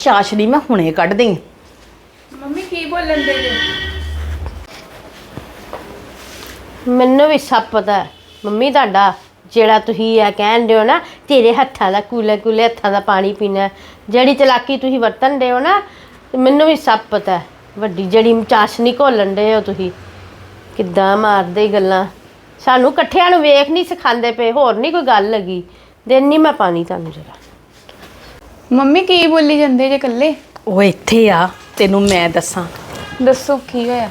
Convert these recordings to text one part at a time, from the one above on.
ਚਾਸ਼ਨੀ ਮੈਂ ਹੁਣੇ ਕੱਢ ਦੇਂ ਮੰਮੀ ਕੀ ਬੋਲਣ ਦੇ ਜੇ? ਮੈਨੂੰ ਵੀ ਸਭ ਪਤਾ ਹੈ। ਮੰਮੀ ਤੁਹਾਡਾ ਜਿਹੜਾ ਤੁਸੀਂ ਇਹ ਕਹਿੰਦੇ ਹੋ ਨਾ ਤੇਰੇ ਹੱਥਾਂ ਦਾ ਕੂਲੇ ਕੂਲੇ ਹੱਥਾਂ ਦਾ ਪਾਣੀ ਪੀਣਾ ਹੈ। ਜਿਹੜੀ ਚਲਾਕੀ ਤੁਸੀਂ ਵਰਤਨ ਦੇ ਹੋ ਨਾ ਮੈਨੂੰ ਵੀ ਸਭ ਪਤਾ ਹੈ। ਵੱਡੀ ਜਿਹੜੀ ਚਾਸ਼ਨੀ ਘੋਲਣ ਦੇ ਹੋ ਤੁਸੀਂ। ਕਿੱਦਾਂ ਮਾਰਦੇ ਈ ਗੱਲਾਂ। ਸਾਨੂੰ ਇਕੱਠਿਆਂ ਨੂੰ ਵੇਖ ਨਹੀਂ ਸਿਖਾਉਂਦੇ ਪਏ ਹੋਰ ਨਹੀਂ ਕੋਈ ਗੱਲ ਲੱਗੀ ਦੇਣੀ ਮੈਂ ਪਾਣੀ ਤੁਹਾਨੂੰ ਜਰਾ। ਮੰਮੀ ਕੀ ਬੋਲੀ ਜਾਂਦੇ ਜੇ ਇਕੱਲੇ? ਉਹ ਇੱਥੇ ਆ ਤੈਨੂੰ ਮੈਂ ਦੱਸਾਂ। ਦੱਸੋ ਕੀ ਹੋਇਆ?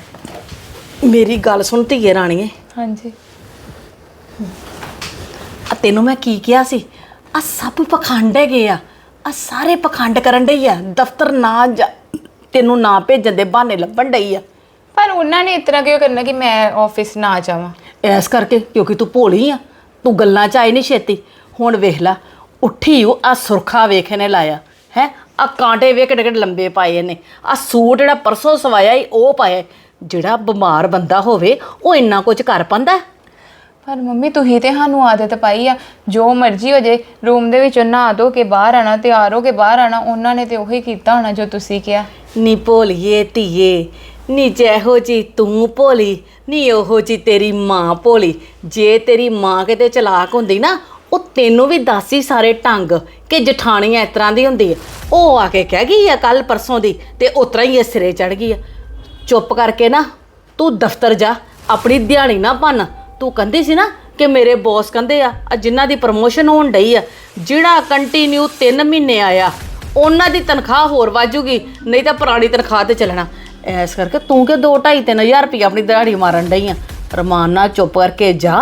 ਮੇਰੀ ਗੱਲ ਸੁਣ ਧੀਏ ਰਾਣੀਏ। ਹਾਂਜੀ। ਆ ਤੈਨੂੰ ਮੈਂ ਕੀ ਕਿਹਾ ਸੀ? ਆ ਸਭ ਪਖੰਡ ਹੈਗੇ ਆ। ਆ ਸਾਰੇ ਪਖੰਡ ਕਰਨ ਡਈ ਆ। ਦਫ਼ਤਰ ਨਾ ਜਾ- ਤੈਨੂੰ ਨਾ ਭੇਜਣ ਦੇ ਬਹਾਨੇ ਲੱਭਣ ਡਈ ਆ। ਪਰ ਉਹਨਾਂ ਨੇ ਇਤਨਾ ਕਿਉਂ ਕਰਨਾ ਕਿ ਮੈਂ ਆਫਿਸ ਨਾ ਜਾਵਾਂ? ਐਸ ਕਰਕੇ ਕਿਉਂਕਿ ਤੂੰ ਭੋਲੀ ਆ। ਤੂੰ ਗੱਲਾਂ ਚ ਆਈ ਨਹੀਂ ਛੇਤੀ। ਹੁਣ ਵੇਖ ਲੈ ਉੱਠੀ ਉਹ ਆ ਸੁਰਖਾ ਵੇਖ ਇਹਨੇ ਲਾਇਆ। ਹੈ? ਆ ਕਾਂਟੇ ਵੇਖ ਕਿੱਡੇ ਕਿੱਡੇ ਲੰਬੇ ਪਾਏ ਇਹਨੇ। ਆ ਸੂਟ ਜਿਹੜਾ ਪਰਸੋਂ ਸਵਾਇਆ ਈ ਉਹ ਪਾਇਆ। ਜਿਹੜਾ ਬਿਮਾਰ ਬੰਦਾ ਹੋਵੇ ਉਹ ਇੰਨਾ ਕੁਝ ਕਰ ਪਾਂਦਾ? ਪਰ ਮੰਮੀ ਤੁਸੀਂ ਤੇ ਸਾਨੂੰ ਆਦਤ ਪਾਈ ਆ। ਜੋ ਮਰਜ਼ੀ ਹੋ ਜੇ ਰੂਮ ਦੇ ਵਿੱਚੋਂ ਨਹਾ ਧੋ ਕੇ ਬਾਹਰ ਆਣਾ ਤਿਆਰ ਹੋ ਕੇ ਬਾਹਰ ਆਣਾ ਉਹਨਾਂ ਨੇ ਤੇ ਉਹੀ ਕੀਤਾ ਹੋਣਾ ਜੋ ਤੁਸੀਂ ਕਿਹਾ। ਨੀ ਭੋਲੀਏ ਧੀਏ ਨੀ ਜਿਹੋ ਜੀ ਤੂੰ ਭੋਲੀ ਨੀ ਉਹੋ ਜੀ ਤੇਰੀ ਮਾਂ ਭੋਲੀ। ਜੇ ਤੇਰੀ ਮਾਂ ਕਿਤੇ ਚਲਾਕ ਹੁੰਦੀ ਨਾ ਉਹ ਤੈਨੂੰ ਵੀ ਦੱਸ ਹੀ ਸਾਰੇ ਢੰਗ ਕਿ ਜਠਾਣੀਆਂ ਇਸ ਤਰ੍ਹਾਂ ਦੀ ਹੁੰਦੀ ਹੈ ਉਹ ਆ ਕੇ ਕਹਿ ਗਈ ਆ ਕੱਲ ਪਰਸੋਂ ਦੀ ਤੇ ਉਤਰਾ ਹੀ ਇਹ ਸਿਰੇ ਚੜ ਗਈ ਆ। ਚੁੱਪ ਕਰਕੇ ਨਾ ਤੂੰ ਦਫ਼ਤਰ ਜਾ, ਆਪਣੀ ਦਿਹਾੜੀ ਨਾ ਭੰਨ। ਤੂੰ ਕਹਿੰਦੀ ਸੀ ਨਾ ਕਿ ਮੇਰੇ ਬੌਸ ਕਹਿੰਦੇ ਆ ਆ ਜਿਨ੍ਹਾਂ ਦੀ ਪ੍ਰਮੋਸ਼ਨ ਹੋਣ ਡਈ ਆ, ਜਿਹੜਾ ਕੰਟੀਨਿਊ 3 ਮਹੀਨੇ ਆਇਆ, ਉਹਨਾਂ ਦੀ ਤਨਖਾਹ ਹੋਰ ਵਾਜੂਗੀ ਨਹੀਂ ਤਾਂ ਪੁਰਾਣੀ ਤਨਖਾਹ ਤੇ ਚੱਲਣਾ। ਐਸ ਕਰਕੇ ਤੂੰ ਕਿ 2 2.5 3000 ਰੁਪਏ ਆਪਣੀ ਦਿਹਾੜੀ ਮਾਰਨ ਡਈ ਆ। ਰਮਾਨ ਨਾਲ ਚੁੱਪ ਕਰਕੇ ਜਾ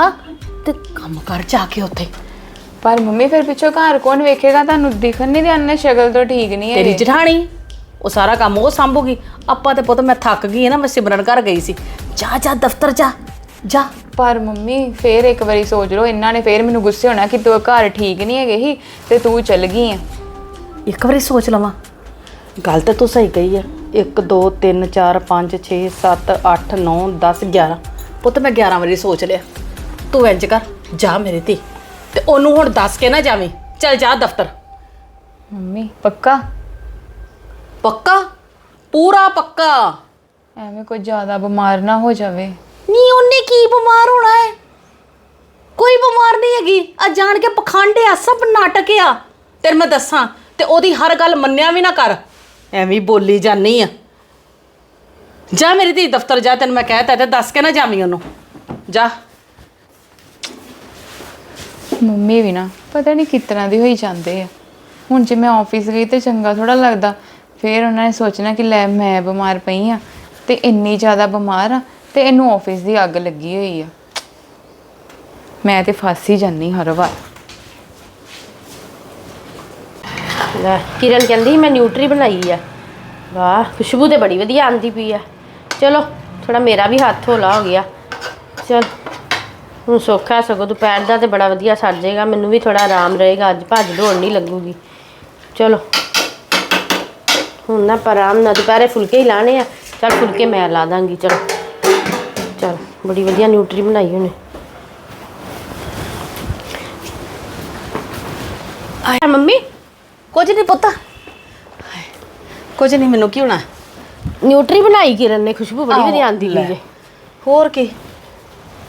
ਤੇ ਕੰਮ ਕਰ ਜਾ ਕੇ ਉੱਥੇ। ਪਰ ਮੰਮੀ ਫਿਰ ਪਿੱਛੋਂ ਘਰ ਕੌਣ ਵੇਖੇਗਾ? ਤੁਹਾਨੂੰ ਦਿਖਣ ਨਹੀਂ ਦਿਆਂ ਸ਼ਕਲ ਤੋਂ ਠੀਕ ਨਹੀਂ ਤੇਰੀ ਹੈ ਜਠਾਣੀ ਉਹ ਸਾਰਾ ਕੰਮ ਉਹ ਸੰਭੂਗੀ। ਆਪਾਂ ਤੇ ਪੁੱਤ ਮੈਂ ਥੱਕ ਗਈ ਆ ਨਾ ਮੈਂ ਸਿਮਰਨ ਘਰ ਗਈ ਸੀ। ਜਾ ਜਾ ਦਫ਼ਤਰ ਜਾ ਜਾ। ਪਰ ਮੰਮੀ ਫੇਰ ਇੱਕ ਵਾਰੀ ਸੋਚ ਲਓ ਇਹਨਾਂ ਨੇ ਫੇਰ ਮੈਨੂੰ ਗੁੱਸੇ ਹੋਣਾ ਕਿ ਤੂੰ ਘਰ ਠੀਕ ਨਹੀਂ ਹੈਗੇ ਹੀ ਤੇ ਤੂੰ ਚੱਲ ਗਈ ਆ। ਇੱਕ ਵਾਰੀ ਸੋਚ ਲਵਾਂ। ਗੱਲ ਤਾਂ ਤੂੰ ਸਹੀ ਕਹੀ ਆ। 1 2 3 4 5 6 7 8 9 10 11 ਪੁੱਤ ਮੈਂ 11 ਵਾਰੀ ਸੋਚ ਲਿਆ। ਤੂੰ ਇੰਜ ਕਰ। ਜਾ ਮੇਰੇ ਤੇ ਤੇ ਉਹਨੂੰ ਹੁਣ ਦੱਸ ਕੇ ਨਾ ਜਾਵੇਂ। ਚੱਲ ਜਾ ਦਫ਼ਤਰ। ਮੰਮੀ ਪੱਕਾ? ਪੱਕਾ? ਪੂਰਾ ਪੱਕਾ। ਐਵੇਂ ਕੋਈ ਜ਼ਿਆਦਾ ਬਿਮਾਰ ਨਾ ਹੋ ਜਾਵੇ। ਨਹੀਂ ਉਹਨੇ ਕੀ ਬਿਮਾਰ ਹੋਣਾ ਹੈ? ਕੋਈ ਬਿਮਾਰ ਨਹੀਂ ਹੈਗੀ। ਆ ਜਾਣ ਕੇ ਪਖੰਡ ਆ ਸਭ ਨਾਟਕ ਆ। ਤੈਨੂੰ ਮੈਂ ਦੱਸਾਂ ਤੇ ਉਹਦੀ ਹਰ ਗੱਲ ਮੰਨਿਆ ਵੀ ਨਾ ਕਰ। ਐਵੇਂ ਹੀ ਬੋਲੀ ਜਾਨੀ ਆ। ਜਾ ਮੇਰੀ ਧੀ ਦਫ਼ਤਰ ਜਾ ਤੈਨੂੰ ਮੈਂ ਕਹਿਤਾ ਤੇ ਦੱਸ ਕੇ ਨਾ ਜਾਵੀਂ ਉਹਨੂੰ। ਜਾ। ਮੰਮੀ ਵੀ ਨਾ ਪਤਾ ਨਹੀਂ ਕਿਸ ਤਰ੍ਹਾਂ ਦੀ ਹੋਈ ਜਾਂਦੇ ਆ। ਹੁਣ ਜੇ ਮੈਂ ਆਫਿਸ ਗਈ ਤੇ ਚੰਗਾ ਥੋੜਾ ਲੱਗਦਾ। ਫਿਰ ਉਹਨਾਂ ਨੇ ਸੋਚਣਾ ਕਿ ਲੈ ਮੈਂ ਬਿਮਾਰ ਪਈ ਆ ਤੇ ਇੰਨੀ ਜ਼ਿਆਦਾ ਬਿਮਾਰ ਆ ਤੇ ਇਹਨੂੰ ਆਫਿਸ ਦੀ ਅੱਗ ਲੱਗੀ ਹੋਈ ਆ। ਮੈਂ ਤੇ ਫਸ ਹੀ ਜਾਂਦੀ ਹਰ ਵਾਰ। ਲੈ, ਕਿਰਨ ਕਹਿੰਦੀ ਮੈਂ ਨਿਊਟਰੀ ਬਣਾਈ ਆ। ਵਾਹ, ਖੁਸ਼ਬੂ ਤੇ ਬੜੀ ਵਧੀਆ ਆਂਦੀ ਪਈ ਆ। ਚਲੋ ਥੋੜਾ ਮੇਰਾ ਵੀ ਹੱਥ ਹੌਲਾ ਹੋ ਗਿਆ। ਚਲ ਹੁਣ ਸੌਖਾ ਸਗੋਂ ਦੁਪਹਿਰ ਦਾ ਤੇ ਬੜਾ ਵਧੀਆ ਸਰ ਜਾਏਗਾ ਮੈਨੂੰ ਵੀ ਥੋੜਾ ਆਰਾਮ ਰਹੇਗਾ ਅੱਜ ਭੱਜ ਦੌੜ ਨਹੀਂ ਲੱਗੂਗੀ। ਚਲੋ। ਹੁਣ ਨਾ ਪਰ ਆਰਾਮ ਨਾਲ ਦੁਪਹਿਰੇ ਫੁਲਕੇ ਹੀ ਲਾਣੇ ਆ ਚਲ ਫੁਲਕੇ ਮੈਂ ਲਾ ਦਾਂਗੀ ਚਲੋ। ਚਲ ਬੜੀ ਵਧੀਆ ਨਿਊਟਰੀ ਬਣਾਈ ਉਹਨੇ। ਆਇਆ ਮੰਮੀ ਕੁਝ ਨਹੀਂ ਪੁੱਤ। ਕੁਝ ਨਹੀਂ ਮੈਨੂੰ ਕੀ ਹੋਣਾ? ਨਿਊਟਰੀ ਬਣਾਈ ਕਿਰਨ ਨੇ ਖੁਸ਼ਬੂ ਬੜੀ ਵਧੀਆ ਆਂਦੀ ਲੈ। ਪਈ ਜੇ। ਹੋਰ ਕੀ?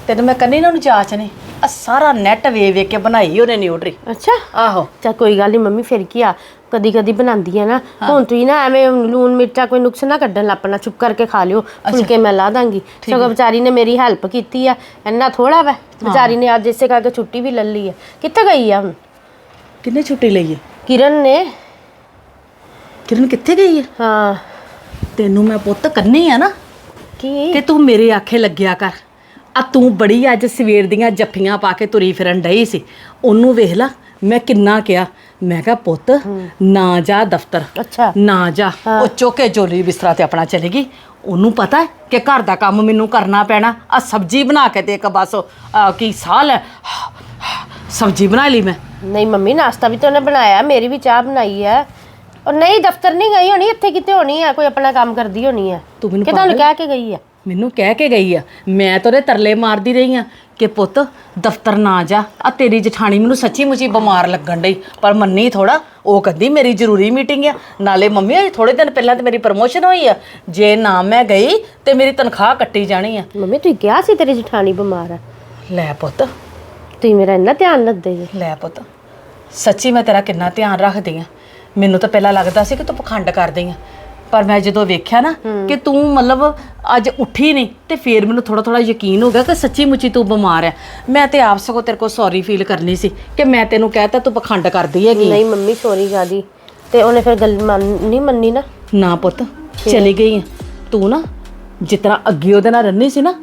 ਤੈਨੂੰ ਮੈਂ ਕੰਨੀ ਨਾ ਨੂੰ ਜਾਚ ਨੇ। ਆ ਸਾਰਾ ਨੈਟ ਵੇ ਵੇ ਕੇ ਬਣਾਈ ਉਹਨੇ ਨਿਊਟਰੀ ਅੱਛਾ। ਆਹੋ। ਚਾ ਕੋਈ ਗੱਲ ਨਹੀਂ ਮੰਮੀ ਫਿਰ ਕੀ ਆ? ਕਦੀ ਕਦੀ ਬਣਾਉਂਦੀ ਆ ਨਾ। ਹੁਣ ਤੁਸੀਂ ਨਾ ਐਵੇਂ ਲੂਣ ਮਿਰਚਾ ਕੋਈ ਨੁਕਸ ਨਾ ਕੱਢਣ ਲੱਪਣਾ ਚੁੱਪ ਕਰਕੇ ਖਾ ਲਿਓ। ਫੁਲਕੇ ਮੈਂ ਲਾ ਦਾਂਗੀ। ਸਗੋਂ ਵਿਚਾਰੀ ਨੇ ਮੇਰੀ ਹੈਲਪ ਕੀਤੀ ਆ। ਇੰਨਾ ਥੋੜਾ ਵਾ। ਵਿਚਾਰੀ ਨੇ ਅੱਜ ਇਸੇ ਕਰਕੇ ਛੁੱਟੀ ਵੀ ਲੈ ਲਈ ਆ। ਕਿੱਥੇ ਗਈ ਆ ਹੁਣ? ਕਿੰਨੇ ਛੁੱਟੀ ਲਈ ਹੈ ਕਿਰਨ ਨੇ। ਕਿਰਨ ਕਿੱਥੇ ਗਈ ਹੈ ਹਾਂ। ਤੈਨੂੰ ਮੈਂ ਪੁੱਤ ਕੰਨੀ ਆ ਨਾ ਕੀ? ਕਿ ਤੂੰ ਮੇਰੇ ਆਖੇ ਲੱਗਿਆ ਕਰ। ਆ ਤੂੰ ਬੜੀ ਅੱਜ ਸਵੇਰ ਦੀਆਂ ਜੱਫੀਆਂ ਪਾ ਕੇ ਤੁਰੀ ਫਿਰਨ ਡਈ ਸੀ। ਉਹਨੂੰ ਵੇਖ ਲਾ ਮੈਂ ਕਿੰਨਾ ਕਿਹਾ। ਮੈਂ ਕਿਹਾ ਪੁੱਤ ਨਾ ਜਾ ਦਫ਼ਤਰ। ਅੱਛਾ। ਨਾ ਜਾ। ਉਹ ਚੁੱਕੇ ਜੋਲੀ ਬਿਸਤਰਾ ਤੇ ਆਪਣਾ ਚਲੇ ਗਈ। ਉਹਨੂੰ ਪਤਾ ਹੈ ਕਿ ਘਰ ਦਾ ਕੰਮ ਮੈਨੂੰ ਕਰਨਾ ਪੈਣਾ। ਆ ਸਬਜ਼ੀ ਬਣਾ ਕੇ ਤੇ ਇੱਕ ਬਸ। ਆਹ ਕੀ ਸਾਲ ਹੈ। ਸਬਜ਼ੀ ਬਣਾ ਲਈ ਮੈਂ। ਨਹੀਂ ਮੰਮੀ ਨਾਸ਼ਤਾ ਵੀ ਤਾਂ ਉਹਨੇ ਬਣਾਇਆ। ਮੇਰੀ ਵੀ ਚਾਹ ਬਣਾਈ ਹੈ। ਔਰ ਨਹੀਂ ਦਫ਼ਤਰ ਨਹੀਂ ਗਈ ਹੋਣੀ। ਇੱਥੇ ਕਿਤੇ ਹੋਣੀ ਆ। ਕੋਈ ਆਪਣਾ ਕੰਮ ਕਰਦੀ ਹੋਣੀ ਆ। ਤੂੰ ਮੈਨੂੰ ਕਿ ਤੁਹਾਨੂੰ ਕਹਿ ਕੇ ਗਈ ਆ? ਮੈਨੂੰ ਕਹਿ ਕੇ ਗਈ ਆ ਮੈਂ ਤਾਂ ਉਹਦੇ ਤਰਲੇ ਮਾਰਦੀ ਰਹੀ ਆ ਕਿ ਪੁੱਤ ਦਫ਼ਤਰ ਨਾ ਜਾ ਆ ਤੇਰੀ ਜਠਾਣੀ ਮੈਨੂੰ ਸੱਚੀ ਮੁੱਚੀ ਬਿਮਾਰ ਲੱਗਣ ਡਈ ਪਰ ਮੰਨੀ ਥੋੜਾ ਉਹ ਕਹਿੰਦੀ ਮੇਰੀ ਜ਼ਰੂਰੀ ਮੀਟਿੰਗ ਆ ਨਾਲੇ ਮੰਮੀ ਅਜੇ ਥੋੜੇ ਦਿਨ ਪਹਿਲਾਂ ਤੇ ਮੇਰੀ ਪ੍ਰਮੋਸ਼ਨ ਹੋਈ ਆ ਜੇ ਨਾ ਮੈਂ ਗਈ ਤੇ ਮੇਰੀ ਤਨਖਾਹ ਕੱਟੀ ਜਾਣੀ ਆ। ਮੰਮੀ ਤੁਸੀਂ ਕਿਹਾ ਸੀ ਤੇਰੀ ਜਠਾਣੀ ਬਿਮਾਰ ਆ? ਲੈ ਪੁੱਤ। ਤੁਸੀਂ ਮੇਰਾ ਇੰਨਾ ਧਿਆਨ ਰੱਖਦੇ ਜੀ। ਲੈ ਪੁੱਤ ਸੱਚੀ ਮੈਂ ਤੇਰਾ ਕਿੰਨਾ ਧਿਆਨ ਰੱਖਦੀ ਆ। ਮੈਨੂੰ ਤਾਂ ਪਹਿਲਾਂ ਲੱਗਦਾ ਸੀ ਕਿ ਤੂੰ ਪਖੰਡ ਕਰਦੀ ਆ। ਪਰ ਮੈਂ ਜਦੋਂ ਵੇਖਿਆ ਨਾ ਕਿ ਤੂੰ ਮਤਲਬ ਅੱਜ ਉੱਠੀ ਨਹੀਂ ਤੇ ਫੇਰ ਮੈਨੂੰ ਥੋੜਾ ਥੋੜਾ ਯਕੀਨ ਹੋ ਗਿਆ ਕਿ ਸੱਚੀ ਮੁੱਚੀ ਤੂੰ ਬਿਮਾਰ ਆ। ਮੈਂ ਤੇ ਆਪ ਸਗੋਂ ਤੇਰੇ ਕੋਲ ਸੌਰੀ ਫੀਲ ਕਰਨੀ ਸੀ ਕਿ ਮੈਂ ਤੈਨੂੰ ਕਹਿਤਾ ਤੂੰ ਪਖੰਡ ਕਰਦੀ ਹੈਗੀ ਨਹੀਂ ਮੰਮੀ ਸੋਰੀ ਗਾਦੀ ਤੇ ਉਹਨੇ ਫਿਰ ਗੱਲ ਮੰਨ ਨਹੀਂ ਮੰਨੀ ਨਾ? ਨਾ ਪੁੱਤ ਚਲੀ ਗਈ ਆ। ਤੂੰ ਨਾ ਜਿਤਨਾ ਅੱਗੇ ਉਹਦੇ ਨਾਲ ਰੰਨੀ ਸੀ ਨਾ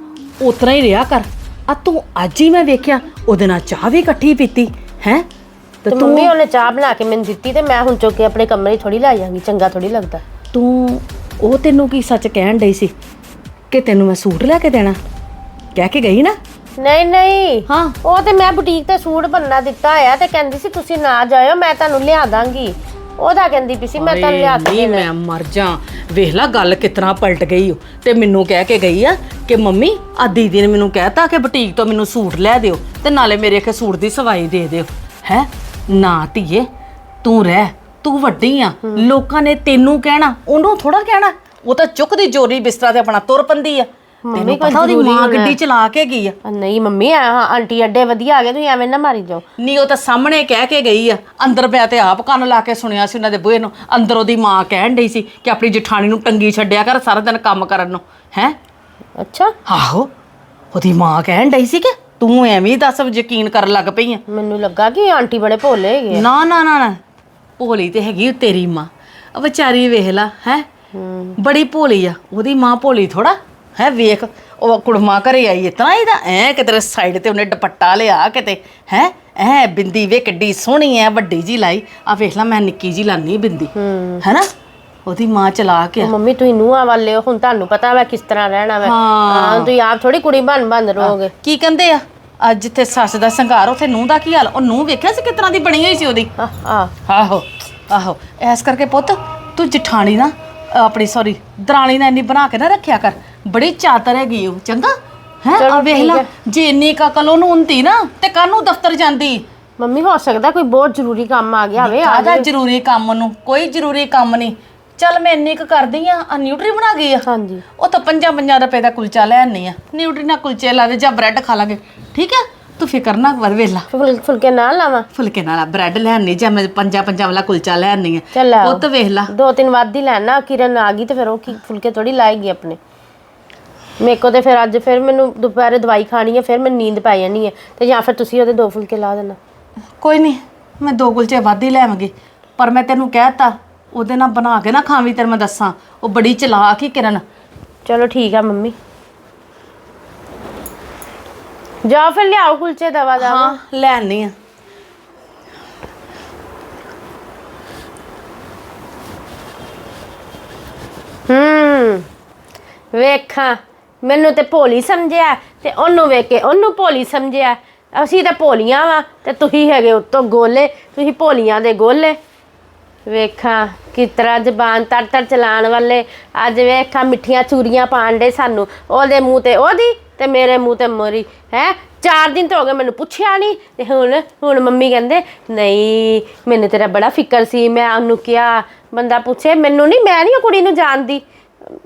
ਉਤਨਾ ਹੀ ਰਿਹਾ ਕਰ। ਆ ਤੂੰ ਅੱਜ ਹੀ ਮੈਂ ਵੇਖਿਆ ਉਹਦੇ ਨਾਲ ਚਾਹ ਵੀ ਇਕੱਠੀ ਪੀਤੀ ਹੈ? ਤੇ ਤੇ ਮੰਮੀ ਉਹਨੇ ਚਾਹ ਬਣਾ ਕੇ ਮੈਨੂੰ ਦਿੱਤੀ ਤੇ ਮੈਂ ਹੁਣ ਚੁੱਕ ਕੇ ਆਪਣੇ ਕਮਰੇ ਥੋੜੀ ਲੈ ਜਾਵਾਂਗੀ ਚੰਗਾ ਥੋੜੀ ਲੱਗਦਾ। ਤੂੰ ਉਹ ਤੈਨੂੰ ਕੀ ਸੱਚ ਕਹਿਣ ਡਈ ਸੀ ਕਿ ਤੈਨੂੰ ਮੈਂ ਸੂਟ ਲੈ ਕੇ ਦੇਣਾ? ਕਹਿ ਕੇ ਗਈ ਨਾ? ਨਹੀਂ ਨਹੀਂ। ਹਾਂ। ਉਹ ਤੇ ਮੈਂ ਬੁਟੀਕ ਤੇ ਸੂਟ ਬੰਨਾ ਦਿੱਤਾ ਆ ਤੇ ਕਹਿੰਦੀ ਸੀ ਤੁਸੀਂ ਨਾ ਜਾਇਓ ਮੈਂ ਤੁਹਾਨੂੰ ਲਿਆ ਦਾਂਗੀ। ਉਹਦਾ ਕਹਿੰਦੀ ਪਈ ਸੀ ਮੈਂ ਤੁਹਾਨੂੰ ਲਿਆ ਕੇ ਨਹੀਂ ਮੈਂ ਮਰ ਜਾ। ਵੇਖ ਲੈ ਗੱਲ ਕਿਤਨਾ ਪਲਟ ਗਈ ਓ। ਤੇ ਮੈਨੂੰ ਕਹਿ ਕੇ ਗਈ ਆ ਕਿ ਮੰਮੀ ਆ ਦੀਦੀ ਨੇ ਮੈਨੂੰ ਕਹਿਤਾ ਕਿ ਬੁਟੀਕ ਤੋਂ ਮੈਨੂੰ ਸੂਟ ਲੈ ਦਿਓ ਤੇ ਨਾਲੇ ਮੇਰੇ ਕੇ ਸੂਟ ਦੀ ਸਵਾਈ ਦੇ ਦਿਓ। ਹੈ? ਨਾ ਧੀਏ ਤੂੰ ਰਹਿ। ਤੂੰ ਵੱਡੀ ਆ ਲੋਕਾਂ ਨੇ ਤੈਨੂੰ ਕਹਿਣਾ ਉਹਨੂੰ ਥੋੜਾ ਕਹਿਣਾ। ਉਹ ਤਾਂ ਚੁੱਕਦੀ ਜੋਰੀ ਬਿਸਤਰਾ ਤੇ ਆਪਣਾ ਤੁਰ ਪੰਦੀ ਆ। ਤੈਨੂੰ ਪਤਾ ਉਹਦੀ ਮਾਂ ਗੱਡੀ ਚਲਾ ਕੇ ਗਈ ਆ। ਨਹੀਂ ਮੰਮੀ ਆ ਹਾਂ, ਆਂਟੀ ਅੱਡੇ ਵਧੀਆ ਆ ਗਏ ਤੁਸੀਂ ਐਵੇਂ ਨਾ ਮਾਰੀ ਜਾਓ। ਨਹੀਂ ਉਹ ਤਾਂ ਸਾਹਮਣੇ ਕਹਿ ਕੇ ਗਈ ਆ। ਅੰਦਰ ਪਿਆ ਤੇ ਆਪ ਕੰਨ ਲਾ ਕੇ ਸੁਣਿਆ ਸੀ ਉਹਨਾਂ ਦੇ ਬੂਹੇ ਨੂੰ। ਅੰਦਰ ਉਹਦੀ ਮਾਂ ਕਹਿਣ ਡਈ ਸੀ ਕਿ ਆਪਣੀ ਜਠਾਣੀ ਨੂੰ ਟੰਗੀ ਛੱਡਿਆ ਕਰ ਸਾਰਾ ਦਿਨ ਕੰਮ ਕਰਨ ਨੂੰ। ਹੈ? ਅੱਛਾ। ਆਹੋ ਉਹਦੀ ਮਾਂ ਕਹਿਣ ਡਈ ਸੀ ਕਿ ਤੂੰ ਐਵੇਂ ਦੱਸ ਯਕੀਨ ਕਰਨ ਲੱਗ ਪਈ ਆ। ਮੈਨੂੰ ਲੱਗਾ ਕਿ ਆਂਟੀ ਬੜੇ ਭੋਲੇ ਹੈਗੇ ਨਾ ਨਾ ਨਾ। ਭੋਲੀ ਤੇ ਹੈਗੀ ਤੇਰੀ ਮਾਂ। ਉਹ ਵਿਚਾਰੀ ਵੇਖ ਲਾ ਹੈ? ਬੜੀ ਭੋਲੀ ਆ ਉਹਦੀ ਮਾਂ ਭੋਲੀ ਥੋੜਾ ਹੈ? ਵੇਖ ਉਹ ਕੁੜਮਾ ਘਰੇ ਆਈ ਇਤਨਾ ਇਹਦਾ ਐ ਕਿਤੇ ਸਾਈਡ ਤੇ ਉਹਨੇ ਦੁਪੱਟਾ ਲਿਆ ਕਿਤੇ ਹੈ? ਐ ਬਿੰਦੀ ਵੇ ਕਿੱਡੀ ਸੋਹਣੀ ਐ ਵੱਡੀ ਜੀ ਲਾਈ। ਆ ਵੇਖ ਲਾ ਮੈਂ ਨਿੱਕੀ ਜੀ ਲਾਨੀ ਬਿੰਦੀ ਹੈਨਾ? ਉਹਦੀ ਮਾਂ ਚਲਾ ਕੇ ਮੰਮੀ ਤੁਸੀਂ ਨੂੰਹਾਂ ਵਾਲੇ ਹੋ ਹੁਣ ਤੁਹਾਨੂੰ ਪਤਾ ਵਾ ਕਿਸ ਤਰ੍ਹਾਂ ਰਹਿਣਾ ਵਾ। ਹਾਂ। ਤੁਸੀਂ ਆਪ ਥੋੜੀ ਕੁੜੀ ਬਣ ਬਣ ਰਹੋਗੇ। ਕੀ ਕਹਿੰਦੇ ਆ? ਅੱਜ ਜਿੱਥੇ ਸੱਸ ਦਾ ਸੰਘਾਰ ਉੱਥੇ ਨੂੰਹ ਦਾ ਕੀ ਹਾਲ? ਉਹ ਨੂੰਹ ਵੇਖਿਆ ਸੀ ਕਿਸ ਤਰ੍ਹਾਂ ਦੀ ਬਣੀ ਹੋਈ ਸੀ ਉਹਦੀ? ਆ ਆ ਆਹੋ ਆਹੋ। ਐਸ ਕਰਕੇ ਪੁੱਤ ਤੂੰ ਜਠਾਣੀ ਨਾ ਅ, ਆਪਣੀ ਸੌਰੀ ਦਰਾਣੀ ਨਾ ਇੰਨੀ ਬਣਾ ਕੇ ਨਾ ਰੱਖਿਆ ਕਰ। ਬੜੀ ਚਾਤਰ ਹੈਗੀ ਉਹ ਚੰਗਾ? ਹੈ? ਆ ਵੇਖ ਲੈ ਜੇ ਇੰਨੀ ਕਕਲ ਉਹਨੂੰ ਹੁੰਦੀ ਨਾ ਤੇ ਕਾਹਨੂੰ ਦਫ਼ਤਰ ਜਾਂਦੀ। ਮੰਮੀ ਹੋ ਸਕਦਾ ਕੋਈ ਬਹੁਤ ਜ਼ਰੂਰੀ ਕੰਮ ਆ ਗਿਆ ਹੋਵੇ ਆਦਾ ਜ਼ਰੂਰੀ ਕੰਮ ਨੂੰ ਕੋਈ ਜ਼ਰੂਰੀ ਕੰਮ ਨਹੀਂ। ਚੱਲ ਮੈਂ ਇੰਨੀ ਕੁ ਕਰਦੀ ਆ ਆ ਨਿਊਟਰੀ ਬਣਾ ਗਈ ਆ। ਹਾਂਜੀ। ਉਹ ਤਾਂ 5-5 ਰੁਪਏ ਦਾ ਕੁਲਚਾ ਲੈ ਆਨੀ ਆ। ਨਿਊਟਰੀ ਨਾਲ ਕੁਲਚੇ ਲਾ ਦੇ ਜਾਂ ਬ੍ਰੈਡ ਖਾ ਲਾਂਗੇ। ਠੀਕ ਹੈ ਤੂੰ ਫਿਕਰ ਨਾ ਕਰ ਵੇਲਾ। ਫੁਲ ਫੁਲਕੇ ਨਾਲ ਲਾਵਾਂ? ਫੁਲਕੇ ਨਾਲ ਬ੍ਰੈਡ ਲੈ ਆਨੀ ਜਾਂ ਮੈਂ ਪੰਜਾਂ ਪੰਜਾਂ ਵਾਲਾ ਕੁਲਚਾ ਲੈ ਆਨੀ ਆ। ਚੱਲ ਆਓ। ਉਹ ਤਾਂ ਵੇਖ ਲਾ। ਦੋ ਤਿੰਨ ਵੱਧ ਹੀ ਲੈਣਾ ਕਿਰਨ ਆ ਗਈ ਤੇ ਫਿਰ ਉਹ ਕੀ ਫੁਲਕੇ ਥੋੜੀ ਲਾਏਗੀ ਆਪਣੇ। ਮੇਰੇ ਕੋ ਤੇ ਫਿਰ ਅੱਜ ਫਿਰ ਮੈਨੂੰ ਦੁਪਹਿਰੇ ਦਵਾਈ ਖਾਣੀ ਹੈ ਫਿਰ ਮੈਨੂੰ ਨੀਂਦ ਪੈ ਜਾਣੀ ਹੈ ਤੇ ਜਾਂ ਫਿਰ ਤੁਸੀਂ ਉਹਦੇ ਦੋ ਫੁਲਕੇ ਲਾ ਦੇਣਾ। ਕੋਈ ਨਹੀਂ ਮੈਂ ਦੋ ਕੁਲਚੇ ਵੱਧ ਹੀ ਲੈਵਾਂਗੀ ਪਰ ਮੈਂ ਤੈਨੂੰ ਕਹਿਤਾ ਉਹਦੇ ਨਾਲ ਬਣਾ ਕੇ ਨਾ ਖਾਵੀਂ ਤੈਨੂੰ ਮੈਂ ਦੱਸਾਂ। ਉਹ ਬੜੀ ਚਲਾਕ ਹੀ ਕਿਰਨ। ਚਲੋ ਠੀਕ ਆ ਮੰਮੀ। ਜਾ ਫਿਰ ਲਿਆਓ ਕੁਲਚੇ ਦਵਾ ਦਾ ਹਾਂ ਲੈ ਆਨੀ ਆ। ਹੂੰ ਵੇਖਾਂ। ਮੈਨੂੰ ਤੇ ਭੋਲੀ ਸਮਝਿਆ ਤੇ ਉਹਨੂੰ ਵੇਖ ਕੇ ਉਹਨੂੰ ਭੋਲੀ ਸਮਝਿਆ। ਅਸੀਂ ਤਾਂ ਭੋਲੀਆਂ ਵਾਂ ਤੇ ਤੁਸੀਂ ਹੈਗੇ ਉੱਤੋਂ ਗੋਲੇ ਤੁਸੀਂ ਭੋਲੀਆਂ ਦੇ ਗੋਲੇ। ਵੇਖਾਂ ਕਿਸ ਤਰ੍ਹਾਂ ਜ਼ਬਾਨ ਤੜ ਤੜ ਚਲਾਉਣ ਵਾਲੇ ਅੱਜ ਵੇਖਾਂ ਮਿੱਠੀਆਂ ਚੂਰੀਆਂ ਪਾਣ ਦੇ ਸਾਨੂੰ। ਉਹਦੇ ਮੂੰਹ ਤੇ ਉਹਦੀ ਤੇ ਮੇਰੇ ਮੂੰਹ ਤੇ ਮੋਰੀ। ਹੈ? ਚਾਰ ਦਿਨ ਤੋਂ ਹੋ ਗਏ ਮੈਨੂੰ ਪੁੱਛਿਆ ਨਹੀਂ। ਤੇ ਹੁਣ ਹੁਣ ਮੰਮੀ ਕਹਿੰਦੇ, ਨਹੀਂ, ਮੈਨੂੰ ਤੇਰਾ ਬੜਾ ਫਿਕਰ ਸੀ। ਮੈਂ ਉਹਨੂੰ ਕਿਹਾ, ਬੰਦਾ ਪੁੱਛੇ, ਮੈਨੂੰ ਨਹੀਂ, ਮੈਂ ਨਹੀਂ ਉਹ ਕੁੜੀ ਨੂੰ ਜਾਣਦੀ।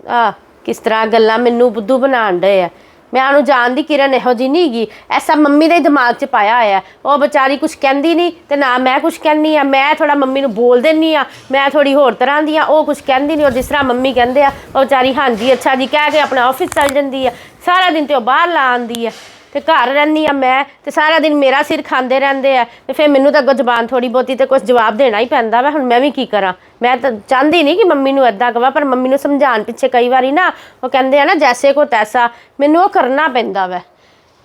ਆ, ਕਿਸ ਤਰ੍ਹਾਂ ਗੱਲਾਂ ਮੈਨੂੰ ਬੁੱਧੂ ਬਣਾਉਣ ਡਏ ਆ। ਮੈਂ ਉਹਨੂੰ ਜਾਣਦੀ ਕਿਰਨ ਇਹੋ ਜੀ ਨਹੀਂ ਹੈਗੀ। ਐਸਾ ਮੰਮੀ ਦੇ ਦਿਮਾਗ 'ਚ ਪਾਇਆ ਹੋਇਆ ਉਹ ਵਿਚਾਰੀ ਕੁਝ ਕਹਿੰਦੀ ਨਹੀਂ ਤੇ ਨਾ ਮੈਂ ਕੁਝ ਕਹਿੰਦੀ ਆ ਮੈਂ ਥੋੜਾ ਮੰਮੀ ਨੂੰ ਬੋਲ ਦਿੰਨੀ ਆ ਮੈਂ ਥੋੜੀ ਹੋਰ ਤਰ੍ਹਾਂ ਦੀ ਆ ਉਹ ਕੁਝ ਕਹਿੰਦੀ ਨਹੀਂ ਉਹ ਜਿਸ ਤਰ੍ਹਾਂ ਮੰਮੀ ਕਹਿੰਦੇ ਆ, ਉਹ ਵਿਚਾਰੀ ਹਾਂਜੀ ਅੱਛਾ ਜੀ ਕਹਿ ਕੇ ਆਪਣਾ ਆਫਿਸ ਚੱਲ ਜਾਂਦੀ ਆ। ਸਾਰਾ ਦਿਨ ਤੇ ਉਹ ਬਾਹਰ ਲਾ ਆਂਦੀ ਆ। ਤੇ ਘਰ ਰਹਿੰਦੀ ਆ ਮੈਂ, ਤੇ ਸਾਰਾ ਦਿਨ ਮੇਰਾ ਸਿਰ ਖਾਂਦੇ ਰਹਿੰਦੇ ਆ। ਤੇ ਫਿਰ ਮੈਨੂੰ ਤਾਂ ਅੱਗੋਂ ਜ਼ਬਾਨ ਥੋੜੀ ਬਹੁਤੀ ਤੇ ਕੁਝ ਜਵਾਬ ਦੇਣਾ ਹੀ ਪੈਂਦਾ ਵਾ, ਹੁਣ ਮੈਂ ਵੀ ਕੀ ਕਰਾਂ? ਮੈਂ ਤਾਂ ਚਾਹੁੰਦੀ ਨਹੀਂ ਕਿ ਮੰਮੀ ਨੂੰ ਏਦਾਂ ਕਵਾਂ, ਪਰ ਮੰਮੀ ਨੂੰ ਸਮਝਾਉਣ ਪਿੱਛੇ ਕਈ ਵਾਰੀ ਨਾ ਉਹ ਕਹਿੰਦੇ ਆ ਨਾ, ਜੈਸੇ ਕੋ ਤੈਸਾ। ਮੈਨੂੰ ਉਹ ਕਰਨਾ ਪੈਂਦਾ ਵਾ।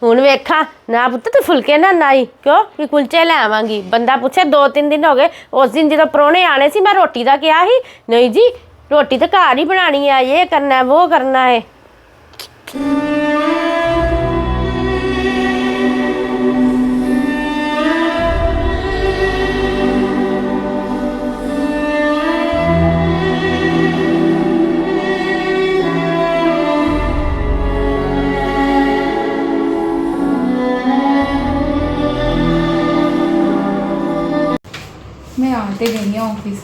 ਹੁਣ ਵੇਖਾਂ, ਨਾ ਪੁੱਤ ਤੂੰ ਫੁਲਕੇ ਨਾ ਨਾਈ। ਕਿਉਂ? ਕਿ ਕੁਲਚੇ ਲੈ ਆਵਾਂਗੀ। ਬੰਦਾ ਪੁੱਛੇ ਦੋ ਤਿੰਨ ਦਿਨ ਹੋ ਗਏ, ਉਸ ਦਿਨ ਜਦੋਂ ਪਰੋਣੇ ਆਣੇ ਸੀ, ਮੈਂ ਰੋਟੀ ਦਾ ਕਿਹਾ ਸੀ, ਨਹੀਂ ਜੀ, ਰੋਟੀ ਤਾਂ ਘਰ ਹੀ ਬਣਾਣੀ ਆ, ਇਹ ਕਰਨਾ ਹੈ ਉਹ ਕਰਨਾ ਹੈ ਆ ਤੇ ਗਈ ਹਾਂ ਆਫਿਸ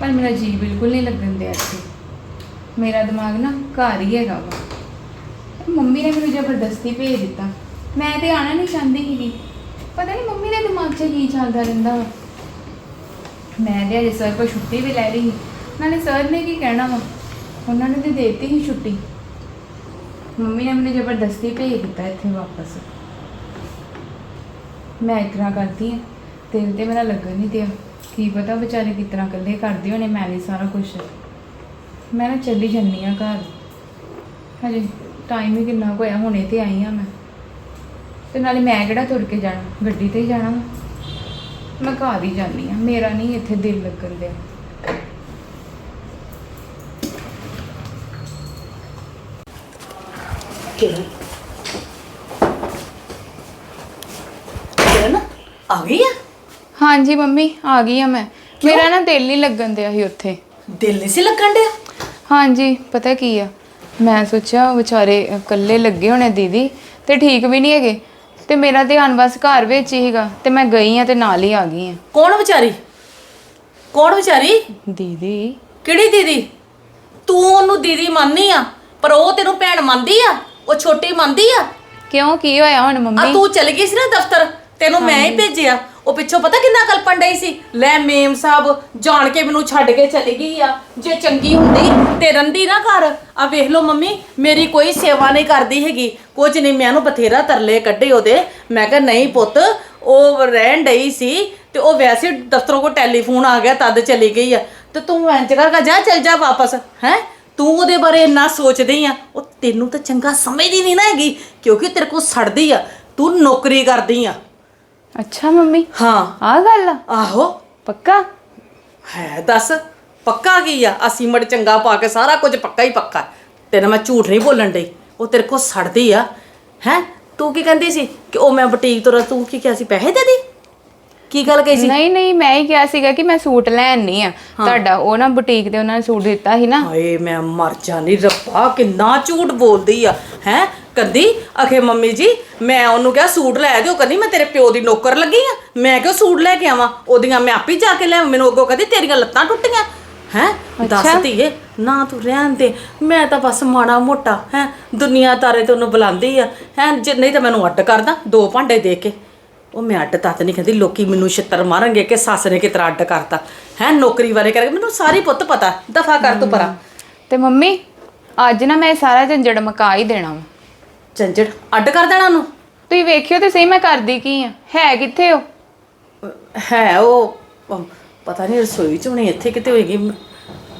ਪਰ ਮੇਰਾ ਜੀ ਬਿਲਕੁਲ ਨਹੀਂ ਲੱਗਣ ਦਿਆ ਇੱਥੇ। ਮੇਰਾ ਦਿਮਾਗ ਨਾ ਘਰ ਹੀ ਹੈਗਾ ਵਾ। ਮੰਮੀ ਨੇ ਮੈਨੂੰ ਜ਼ਬਰਦਸਤੀ ਭੇਜ ਦਿੱਤਾ। ਮੈਂ ਤੇ ਆਣਾ ਨਹੀਂ ਚਾਹੁੰਦੀ ਸੀਗੀ। ਪਤਾ ਨਹੀਂ ਮੰਮੀ ਦੇ ਦਿਮਾਗ 'ਚ ਕੀ ਚੱਲਦਾ ਰਹਿੰਦਾ ਵਾ। ਮੈਂ ਤੇ ਅਜੇ ਸਰ ਕੋਲ ਛੁੱਟੀ ਵੀ ਲੈ ਰਹੀ ਸੀ। ਨਾਲੇ ਸਰ ਨੇ ਕੀ ਕਹਿਣਾ ਵਾ? ਉਹਨਾਂ ਨੇ ਤੇ ਦੇ ਦਿੱਤੀ ਸੀ ਛੁੱਟੀ। ਮੰਮੀ ਨੇ ਮੈਨੂੰ ਜ਼ਬਰਦਸਤੀ ਭੇਜ ਦਿੱਤਾ ਇੱਥੇ ਵਾਪਸ। ਮੈਂ ਇਸ ਕਰਦੀ ਹਾਂ। ਦਿਲ ਤੇ ਮੇਰਾ ਲੱਗਣ ਨਹੀਂ ਦਿਆ। ਕੀ ਪਤਾ ਵਿਚਾਰੇ ਕਿਸ ਤਰ੍ਹਾਂ ਇਕੱਲੇ ਕਰਦੇ ਹੋਣੇ ਮੈਨੇਜ ਸਾਰਾ ਕੁਝ ਮੈਂ ਨਾ ਚੱਲੀ ਜੰਨੀ ਆ ਘਰ। ਹਜੇ ਟਾਈਮ ਹੀ ਕਿੰਨਾ ਕੁ ਹੋਇਆ, ਹੁਣੇ ਤੇ ਆਈ ਆ ਮੈਂ। ਤੇ ਨਾਲੇ ਮੈਂ ਕਿਹੜਾ ਤੁਰ ਕੇ ਜਾਣਾ? ਗੱਡੀ ਤੇ ਹੀ ਜਾਣਾ ਵਾ। ਮੈਂ ਘਰ ਹੀ ਜਾਂਦੀ ਆ ਮੇਰਾ ਨਹੀਂ ਇੱਥੇ ਦਿਲ ਲੱਗਣ ਦਿਆ। ਕਿਰਨ? ਕਿਰਨ, ਆ ਗਈ ਆ? ਹਾਂਜੀ ਮੰਮੀ ਆ ਗਈ ਆ ਮੈਂ। ਮੇਰਾ ਨਾ ਦਿਲ ਨਹੀਂ ਲੱਗਣ ਦਿਆ ਸੀ ਉੱਥੇ। ਦਿਲ ਨਹੀਂ ਸੀ ਲੱਗਣ ਡਿਆ ਹਾਂਜੀ ਪਤਾ ਕੀ ਆ? ਮੈਂ ਸੋਚਿਆ ਵਿਚਾਰੇ ਇਕੱਲੇ ਲੱਗੇ ਹੋਣੇ ਦੀਦੀ ਤੇ ਠੀਕ ਵੀ ਨਹੀਂ ਹੈਗੇ। ਤੇ ਮੇਰਾ ਧਿਆਨ ਬਸ ਘਰ ਵਿੱਚ ਹੀ ਹੈਗਾ ਤੇ ਮੈਂ ਗਈ ਆ ਤੇ ਨਾਲ ਹੀ ਆ ਗਈ ਆ। ਕੌਣ ਵਿਚਾਰੀ? ਕੌਣ ਵਿਚਾਰੀ? ਦੀਦੀ। ਕਿਹੜੀ ਦੀਦੀ? ਤੂੰ ਉਹਨੂੰ ਦੀਦੀ ਮੰਨਨੀ ਆ ਪਰ ਉਹ ਤੈਨੂੰ ਭੈਣ ਮੰਨਦੀ ਆ? ਉਹ ਛੋਟੀ ਮੰਨਦੀ ਆ? ਕਿਉਂ? ਕੀ ਹੋਇਆ ਹੁਣ ਆ ਮੰਮੀ? ਤੂੰ ਚਲ ਗਈ ਸੀ ਨਾ ਦਫ਼ਤਰ ਤੈਨੂੰ ਮੈਂ ਹੀ ਭੇਜਿਆ। ਉਹ ਪਿੱਛੋਂ ਪਤਾ ਕਿੰਨਾ ਕਲਪਣ ਡਈ ਸੀ? ਲੈ ਮੇਮ ਸਾਹਿਬ, ਜਾਣ ਕੇ ਮੈਨੂੰ ਛੱਡ ਕੇ ਚਲੀ ਗਈ ਆ। ਜੇ ਚੰਗੀ ਹੁੰਦੀ ਤੇ ਰੰਦੀ ਨਾ ਘਰ। ਆ ਵੇਖ ਲਓ ਮੰਮੀ, ਮੇਰੀ ਕੋਈ ਸੇਵਾ ਨਹੀਂ ਕਰਦੀ ਹੈਗੀ। ਕੁਝ ਨਹੀਂ, ਮੈਂ ਉਹਨੂੰ ਬਥੇਰਾ ਤਰਲੇ ਕੱਢੇ ਉਹਦੇ। ਮੈਂ ਕਿਹਾ, ਨਹੀਂ ਪੁੱਤ, ਉਹ ਰਹਿਣ ਡਈ ਸੀ ਤੇ ਉਹ ਵੈਸੇ ਦਫ਼ਤਰੋਂ ਕੋ ਟੈਲੀਫੋਨ ਆ ਗਿਆ, ਤਦ ਚਲੀ ਗਈ ਆ। ਤੇ ਤੂੰ ਇੰਜ ਕਰਕੇ ਜਾ, ਚੱਲ ਜਾ ਵਾਪਸ। ਹੈ? ਤੂੰ ਉਹਦੇ ਬਾਰੇ ਇੰਨਾ ਸੋਚਦੀ ਆ। ਉਹ ਤੈਨੂੰ ਤਾਂ ਚੰਗਾ ਸਮਝਦੀ ਨਹੀਂ ਨਾ ਹੈਗੀ, ਕਿਉਂਕਿ ਤੇਰੇ ਕੋਲ ਸੜਦੀ ਆ। ਤੂੰ ਨੌਕਰੀ ਕਰਦੀ ਆ। ਅੱਛਾ ਮੰਮੀ? ਹਾਂ। ਆ ਗੱਲ ਆ? ਆਹੋ। ਪੱਕਾ? ਹੈ ਦੱਸ ਪੱਕਾ ਕੀ ਆ? ਅਸੀਂ ਮੜ ਚੰਗਾ ਪਾ ਕੇ ਸਾਰਾ ਕੁਝ ਪੱਕਾ ਹੀ ਪੱਕਾ। ਤੇਰੇ ਮੈਂ ਝੂਠ ਨਹੀਂ ਬੋਲਣ ਡਈ। ਉਹ ਤੇਰੇ ਕੋਲ ਸੜਦੀ ਆ। ਹੈ? ਤੂੰ ਕੀ ਕਹਿੰਦੀ ਸੀ ਕਿ ਉਹ ਮੈਂ ਬੁਟੀਕ ਤੋਂ ਰ- ਤੂੰ ਕੀ ਕਿਹਾ ਸੀ? ਪੈਸੇ ਦੇ ਦੀ? ਕੀ ਗੱਲ ਕਹੀ ਸੀ? ਨਹੀਂ ਨਹੀਂ ਮੈਂ ਹੀ ਕਿਹਾ ਸੀਗਾ ਕਿ ਮੈਂ ਸੂਟ ਲੈਣ ਨਹੀਂ ਆ। ਤੁਹਾਡਾ ਉਹ ਨਾ ਬੁਟੀਕ ਤੇ ਉਹਨਾਂ ਨੇ ਸੂਟ ਦਿੱਤਾ ਸੀ ਨਾ। ਹਾਏ ਮੈਂ ਮਰ ਜਾਣੀ ਰੱਬਾ ਕਿੰਨਾ ਝੂਠ ਬੋਲਦੀ ਆ। ਹੈ? ਕੰਦੀ ਅਖੇ ਮੰਮੀ ਜੀ ਮੈਂ ਉਹਨੂੰ ਕਿਹਾ ਸੂਟ ਲੈ ਦਿਓ ਕਹਿੰਦੀ ਮੈਂ ਤੇਰੇ ਪਿਓ ਦੀ ਨੌਕਰ ਲੱਗੀ ਆ। ਮੈਂ ਕਿਉਂ ਸੂਟ ਲੈ ਕੇ ਆਵਾਂ? ਉਹਦੀਆਂ ਮੈਂ ਆਪੇ ਜਾ ਕੇ ਲੈ ਮੈਨੂੰ ਅੱਗੋਂ ਕਹਿੰਦੀ ਤੇਰੀਆਂ ਲੱਤਾਂ ਟੁੱਟੀਆਂ। ਹੈ? ਦੱਸ ਧੀਏ ਨਾ ਤੂੰ ਰਹਿਣ ਦੇ। ਮੈਂ ਤਾਂ ਬਸ ਮਾੜਾ ਮੋਟਾ ਹੈ? ਦੁਨੀਆ ਤਾਰੇ ਤੇ ਉਹਨੂੰ ਬੁਲਾਉਂਦੀ ਆ। ਹੈ? ਜੇ ਨਹੀਂ ਤਾਂ ਮੈਨੂੰ ਅੱਡ ਕਰਦਾ ਦੋ ਭਾਂਡੇ ਦੇ ਕੇ। ਉਹ ਮੈਂ ਅੱਡ ਤੱਤ ਨਹੀਂ ਕਹਿੰਦੀ ਲੋਕੀ ਮੈਨੂੰ ਛਿੱਤਰ ਮਾਰਨਗੇ ਕਿ ਸੱਸ ਨੇ ਕਿਤਰਾ ਅੱਡ ਕਰਤਾ। ਹੈ ਨੌਕਰੀ ਵਾਲੇ ਕਰਕੇ ਮੈਨੂੰ ਸਾਰੀ ਪੁੱਤ ਪਤਾ ਦਫਾ ਕਰ ਤੂੰ ਪਰਾਂ। ਤੇ ਮੰਮੀ ਅੱਜ ਨਾ ਮੈਂ ਇਹ ਸਾਰਾ ਝੰਜੜ ਮਕਾ ਹੀ ਦੇਣਾ ਵਾ। ਝੰਜੜ? ਅੱਡ ਕਰ ਦੇਣਾ ਉਹਨੂੰ? ਤੁਸੀਂ ਵੇਖਿਓ ਤੇ ਸਹੀ ਮੈਂ ਕਰਦੀ ਕੀ ਆ। ਹੈ ਕਿੱਥੇ ਹੋ ਹੈ ਉਹ ਪਤਾ ਨਹੀਂ ਰਸੋਈ ਚ ਹੋਣੀ ਇੱਥੇ ਕਿਤੇ ਹੋਏਗੀ।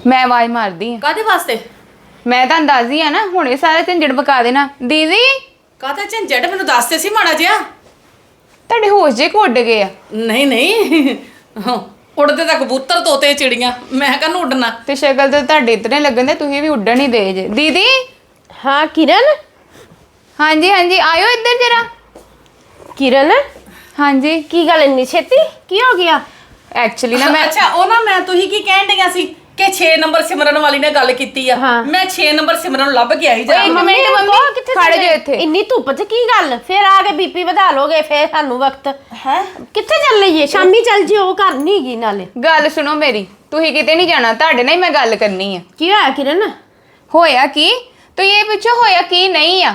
ਮੈਂ ਆਵਾਜ਼ ਮਾਰਦੀ ਆ। ਕਾਦੇ ਵਾਸਤੇ? ਮੈਂ ਤਾਂ ਅੰਦਾਜ਼ੀ ਆ ਨਾ ਹੁਣੇ ਸਾਰਾ ਝੰਜੜ ਮਕਾ ਦੇਣਾ। ਦੀਦੀ? ਕਾਹਦਾ ਝੰਜੜ? ਮੈਨੂੰ ਦੱਸਦੇ ਸੀ ਮਾੜਾ ਜਿਹਾ। ਤੁਹਾਡੇ ਹੋਸ਼ ਜੇ ਕੋ ਉੱਡ ਗਏ ਆ। ਨਹੀਂ ਨਹੀਂ। ਹਾਂ, ਉੜਦੇ ਤਾਂ ਕਬੂਤਰ ਤੋਤੇ ਚਿੜੀਆਂ। ਮੈਂ ਕਹਿੰਦਾ ਉੱਡਣਾ। ਤੇ ਸ਼ਕਲ ਤੇ ਤੁਹਾਡੇ ਇਤਨੇ ਲੱਗਣ ਦੇ ਤੁਸੀਂ ਵੀ ਉੱਡਣ ਹੀ ਦੇ ਜੇ। ਦੀਦੀ? ਹਾਂ ਕਿਰਨ? ਹਾਂਜੀ ਹਾਂਜੀ ਆਇਓ ਇੱਧਰ ਜਰਾ। ਕਿਰਨ? ਹਾਂਜੀ। ਕੀ ਗੱਲ ਇੰਨੀ ਛੇਤੀ? ਕੀ ਹੋ ਗਿਆ? ਐਕਚੁਅਲੀ ਨਾ ਮੈਂ ਅੱਛਾ ਉਹ ਨਾ ਮੈਂ ਤੁਸੀਂ ਕੀ ਕਹਿਣ ਡਈਆਂ ਸੀ? ਕਿ 6 ਨੰਬਰ ਸਿਮਰਨ ਵਾਲੀ ਨੇ ਗੱਲ ਕੀਤੀ ਆ। ਹਾਂ। ਮੈਂ 6 ਨੰਬਰ ਸਿਮਰਨ ਨੂੰ ਲੱਭ ਕੇ ਆਈ ਜਾ ਇੱਕ ਮਿੰਟ ਮੰਮੀ ਕਿੱਥੇ ਖੜ? ਜਾਓ ਇੱਥੇ। ਇੰਨੀ ਧੁੱਪ 'ਚ ਕੀ ਗੱਲ? ਫੇਰ ਆ ਕੇ ਬੀਪੀ ਵਧਾ ਲੋਗੇ ਫੇਰ ਸਾਨੂੰ ਵਕਤ। ਹੈ? ਕਿੱਥੇ ਚੱਲ ਲਈਏ? ਸ਼ਾਮੀ ਚੱਲ ਜਿਓ ਉਹ ਘਰ ਨਹੀਂ ਹੈਗੀ ਨਾਲੇ। ਗੱਲ ਸੁਣੋ ਮੇਰੀ ਤੁਸੀਂ ਕਿਤੇ ਨਹੀਂ ਜਾਣਾ ਤੁਹਾਡੇ ਨਾਲ ਹੀ ਮੈਂ ਗੱਲ ਕਰਨੀ ਆ। ਕੀ ਹੋਇਆ ਕਿਰਨ? ਹੋਇਆ ਕੀ? ਤੁਸੀਂ ਇਹ ਪੁੱਛੋ ਹੋਇਆ ਕੀ ਨਹੀਂ ਆ?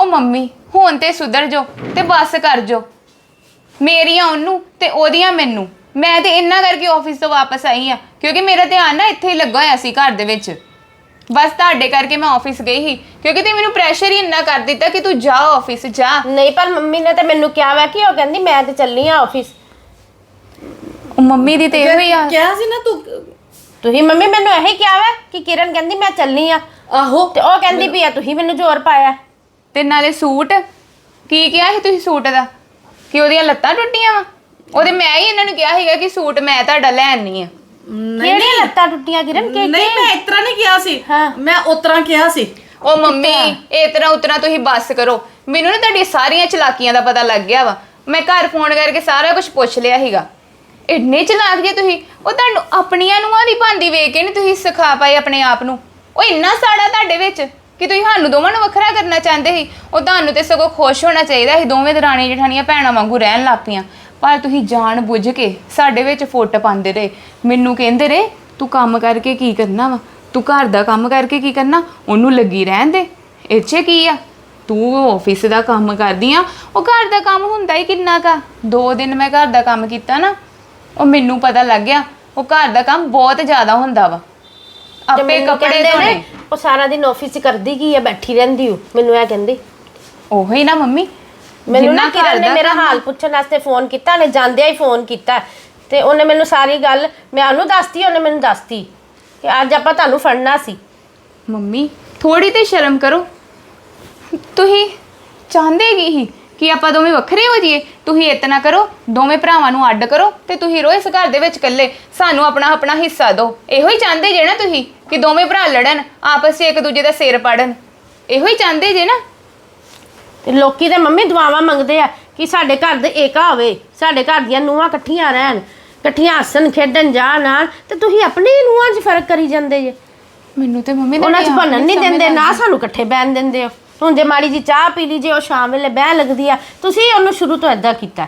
ਉਹ ਮੰਮੀ ਹੁਣ ਤੇ ਸੁਧਰ ਜੋ ਤੇ ਬਸ ਕਰ ਜੋ ਮੇਰੀਆਂ ਉਹਨੂੰ ਤੇ ਉਹਦੀਆਂ ਮੈਨੂੰ। ਮੈਂ ਤੇ ਇੰਨਾ ਕਰਕੇ ਆਫਿਸ ਤੋਂ ਵਾਪਸ ਆਈ ਆ ਕਿਉਂਕਿ ਮੇਰਾ ਧਿਆਨ ਨਾ ਇੱਥੇ ਹੀ ਲੱਗਾ ਹੋਇਆ ਸੀ ਘਰ ਦੇ ਵਿੱਚ। ਬਸ ਤੁਹਾਡੇ ਕਰਕੇ ਮੈਂ ਆਫਿਸ ਗਈ ਸੀ ਕਿਉਂਕਿ ਤੇ ਮੈਨੂੰ ਪ੍ਰੈਸ਼ਰ ਹੀ ਇੰਨਾ ਕਰ ਦਿੱਤਾ ਕਿ ਤੂੰ ਜਾ ਆਫਿਸ ਜਾ। ਨਹੀਂ ਪਰ ਮੰਮੀ ਨੇ ਤੇ ਮੈਨੂੰ ਕਿਹਾ ਵਾ ਕਿ ਉਹ ਕਹਿੰਦੀ ਮੈਂ ਤੇ ਚੱਲਨੀ ਆ ਆਫਿਸ ਉਹ ਮੰਮੀ ਦੀ ਤੇ ਇਹੋ ਹੀ ਆ। ਕਿਹਾ ਸੀ ਨਾ ਤੂੰ ਤੁਸੀਂ ਮੰਮੀ ਮੈਨੂੰ ਇਹੀ ਕਿਹਾ ਵਾ ਕਿ ਕਿਰਨ ਕਹਿੰਦੀ ਮੈਂ ਚੱਲਨੀ ਆ ਆਹੋ। ਤੇ ਉਹ ਕਹਿੰਦੀ ਵੀ ਆ ਤੁਸੀਂ ਮੈਨੂੰ ਜ਼ੋਰ ਪਾਇਆ ਤੇ ਨਾਲੇ ਸੂਟ ਕੀ ਕਿਹਾ ਸੀ ਤੁਸੀਂ ਸੂਟ ਦਾ? ਕਿ ਉਹਦੀਆਂ ਲੱਤਾਂ ਟੁੱਟੀਆਂ ਵਾ? ਉਹਦੇ ਮੈਂ ਹੀ ਇਹਨਾਂ ਨੂੰ ਕਿਹਾ ਸੀਗਾ ਕਿ ਸੂਟ ਮੈਂ ਤੁਹਾਡਾ ਲੈਣੀ ਆ। ਕਿਹੜੀਆਂ ਲੱਤਾਂ ਟੁੱਟੀਆਂ ਕਿਰਨ? ਕਿ ਨਹੀਂ ਮੈਂ ਇਤਰਾ ਨਹੀਂ ਕਿਹਾ ਸੀ। ਹਾਂ। ਮੈਂ ਉਤਰਾ ਕਿਹਾ ਸੀ। ਉਹ ਮੰਮੀ ਇਹ ਤਰ੍ਹਾਂ ਉਤਰਾ ਤੁਸੀਂ ਬੱਸ ਕਰੋ। ਮੈਨੂੰ ਨਾ ਤੁਹਾਡੀ ਸਾਰੀਆਂ ਚਲਾਕੀਆਂ ਦਾ ਪਤਾ ਲੱਗ ਗਿਆ ਵਾ। ਮੈਂ ਘਰ ਫੋਨ ਕਰਕੇ ਸਾਰਾ ਕੁਝ ਪੁੱਛ ਲਿਆ ਸੀਗਾ। ਇੰਨੇ ਚਲਾਕ ਜੇ ਤੁਸੀਂ ਉਹ ਤੁਹਾਨੂੰ ਆਪਣੀਆਂ ਨੂੰਹਾਂ ਦੀ ਭਾਂਦੀ ਵੇਖ ਕੇ ਨਹੀਂ ਤੁਸੀਂ ਸਿਖਾ ਪਾਏ ਆਪਣੇ ਆਪ ਨੂੰ। ਉਹ ਇੰਨਾ ਸਾੜਾ ਤੁਹਾਡੇ ਵਿੱਚ ਕਿ ਤੁਸੀਂ ਸਾਨੂੰ ਦੋਵਾਂ ਨੂੰ ਵੱਖਰਾ ਕਰਨਾ ਚਾਹੁੰਦੇ ਸੀ। ਉਹ ਤੁਹਾਨੂੰ ਤੇ ਸਗੋਂ ਖੁਸ਼ ਹੋਣਾ ਚਾਹੀਦਾ ਸੀ ਦੋਵੇਂ ਦਰਾਣੀ ਜਠਾਣੀਆਂ ਭੈਣਾਂ ਵਾਂਗੂ ਰਹਿਣ ਲੱਗ ਪਈਆਂ। ਪਰ ਤੁਸੀਂ ਜਾਣ ਬੁੱਝ ਕੇ ਸਾਡੇ ਵਿੱਚ ਫੁੱਟ ਪਾਉਂਦੇ ਰਹੇ। ਮੈਨੂੰ ਕਹਿੰਦੇ ਰਹੇ ਤੂੰ ਕੰਮ ਕਰਕੇ ਕੀ ਕਰਨਾ ਵਾ? ਤੂੰ ਘਰ ਦਾ ਕੰਮ ਕਰਕੇ ਕੀ ਕਰਨਾ? ਉਹਨੂੰ ਲੱਗੀ ਰਹਿਣ ਦੇ। 'ਚ ਕੀ ਆ? ਤੂੰ ਆਫਿਸ ਦਾ ਕੰਮ ਕਰਦੀ ਆ। ਉਹ ਘਰ ਦਾ ਕੰਮ ਹੁੰਦਾ ਹੀ ਕਿੰਨਾ ਕਾ ਦੋ ਦਿਨ ਮੈਂ ਘਰ ਦਾ ਕੰਮ ਕੀਤਾ ਨਾ ਉਹ ਮੈਨੂੰ ਪਤਾ ਲੱਗ ਗਿਆ ਉਹ ਘਰ ਦਾ ਕੰਮ ਬਹੁਤ ਜ਼ਿਆਦਾ ਹੁੰਦਾ ਵਾ। ਤੇ ਆਪੇ ਮੈਨੂੰ ਕੱਪੜੇ ਕਹਿੰਦੇ ਧੋਣੇ। ਨੇ, ਉਹ ਸਾਰਾ ਦਿਨ ਆਫਿਸ 'ਚ ਕਰਦੀ ਕੀ ਆ ਬੈਠੀ ਰਹਿੰਦੀ ਹੋ ਮੈਨੂੰ ਇਹ ਕਹਿੰਦੀ। ਉਹੀ ਨਾ ਮੰਮੀ ਮੈਨੂੰ ਨਾ ਜਿੰਨਾ ਕਿਰਨ ਨੇ ਮੇਰਾ ਹਾਲ ਪੁੱਛਣ ਵਾਸਤੇ ਫੋਨ ਕੀਤਾ ਨੇ ਜਾਂਦਿਆਂ ਹੀ ਫੋਨ ਕੀਤਾ। ਤੇ ਉਹਨੇ ਮੈਨੂੰ ਸਾਰੀ ਗੱਲ ਮੈਂ ਉਹਨੂੰ ਦੱਸਤੀ ਉਹਨੇ ਮੈਨੂੰ ਦੱਸਤੀ ਕਿ ਅੱਜ ਆਪਾਂ ਤੁਹਾਨੂੰ ਫੜਨਾ ਸੀ। ਮੰਮੀ ਥੋੜੀ ਤੇ ਸ਼ਰਮ ਕਰੋ। ਤੁਸੀਂ ਚਾਹੁੰਦੇ ਕੀ ਹੀ ਕਿ ਆਪਾਂ ਦੋਵੇਂ ਵੱਖਰੇ ਹੋ ਜਾਈਏ? ਤੁਸੀਂ ਇਤਨਾ ਕਰੋ ਦੋਵੇਂ ਭਰਾਵਾਂ ਨੂੰ ਅੱਡ ਕਰੋ ਤੇ ਤੁਸੀਂ ਰੋ ਇਸ ਘਰ ਦੇ ਵਿੱਚ ਇਕੱਲੇ। ਸਾਨੂੰ ਆਪਣਾ ਆਪਣਾ ਹਿੱਸਾ ਦਿਓ। ਇਹੋ ਹੀ ਚਾਹੁੰਦੇ ਜੇ ਨਾ ਤੁਸੀਂ ਕਿ ਦੋਵੇਂ ਭਰਾ ਲੜਨ ਆਪਸ 'ਚ ਇੱਕ ਦੂਜੇ ਦਾ ਸਿਰ ਪਾੜਨ। ਇਹੋ ਹੀ ਚਾਹੁੰਦੇ ਜੇ ਨਾ? ਤੇ ਲੋਕੀ ਤੇ ਮੰਮੀ ਦੁਆਵਾਂ ਮੰਗਦੇ ਆ ਕਿ ਸਾਡੇ ਘਰ ਦੇ ਏਕਾ ਹੋਵੇ ਸਾਡੇ ਘਰ ਦੀਆਂ ਨੂੰਹਾਂ ਇਕੱਠੀਆਂ ਰਹਿਣ ਇਕੱਠੀਆਂ ਹੱਸਣ ਖੇਡਣ ਜਾਣ ਆਉਣ ਤੇ ਤੁਸੀਂ ਆਪਣੇ ਨੂੰਹਾਂ 'ਚ ਫ਼ਰਕ ਕਰੀ ਜਾਂਦੇ ਜੇ। ਮੈਨੂੰ ਤੇ ਮੰਮੀ ਉਹਨਾਂ 'ਚ ਬਣਨ ਨਹੀਂ ਦਿੰਦੇ ਨਾ ਸਾਨੂੰ ਇਕੱਠੇ ਬਹਿਣ ਦਿੰਦੇ ਹੋ ਹੁਣ ਜੇ ਮਾੜੀ ਜੀ ਚਾਹ ਪੀ ਲਈ ਜੇ ਉਹ ਸ਼ਾਮ ਵੇਲੇ ਬਹਿ ਲੱਗਦੀ ਆ ਤੁਸੀਂ ਉਹਨੂੰ ਸ਼ੁਰੂ ਤੋਂ ਏਦਾਂ ਕੀਤਾ।